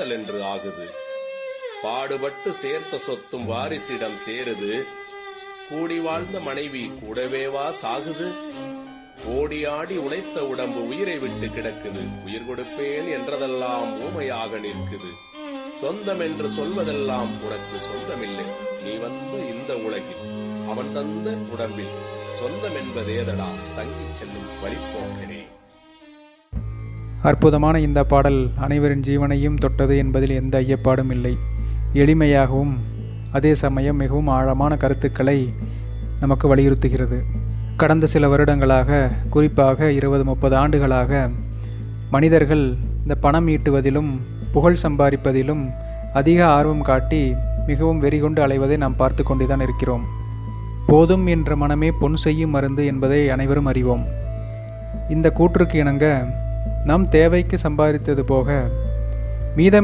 சுட்டல் என்று ஆகுது. பாடுபட்டு சேர்த்த சொத்தும் வாரிசிடம் சேருது. கூடி வாழ்ந்த மனைவி கூடவேவா சாகுது. ஓடி ஆடி உழைத்த உடம்பு உயிரை விட்டு கிடக்குது. உயிர் கொடுப்பேன் என்றதெல்லாம் ஊமையாக நிற்குது. சொந்தம் என்று சொல்வதெல்லாம் உனக்கு சொந்தமில்லை. நீ வந்த இந்த உலகில் அவன் தந்த உடம்பில். சொந்தம் என்பதேதடா தங்கிச் செல்லும் வழிபோக்கனே அற்புதமான இந்த பாடல் அனைவரின் ஜீவனையும் தொட்டது என்பதில் எந்த ஐயப்பாடும் இல்லை. எளிமையாகவும் அதே சமயம் மிகவும் ஆழமான கருத்துக்களை நமக்கு வலியுறுத்துகிறது. கடந்த சில வருடங்களாக குறிப்பாக இருபது முப்பது ஆண்டுகளாக மனிதர்கள் இந்த பணம் ஈட்டுவதிலும் புகழ் சம்பாதிப்பதிலும் அதிக ஆர்வம் காட்டி மிகவும் வெறிகொண்டு அலைவதை நாம் பார்த்து கொண்டுதான் இருக்கிறோம். போதும் என்ற மனமே பொன் செய்யும் மருந்து என்பதை அனைவரும் அறிவோம். இந்த கூற்றுக்கு இணங்க நம் தேவைக்கு சம்பாதித்தது போக மீதம்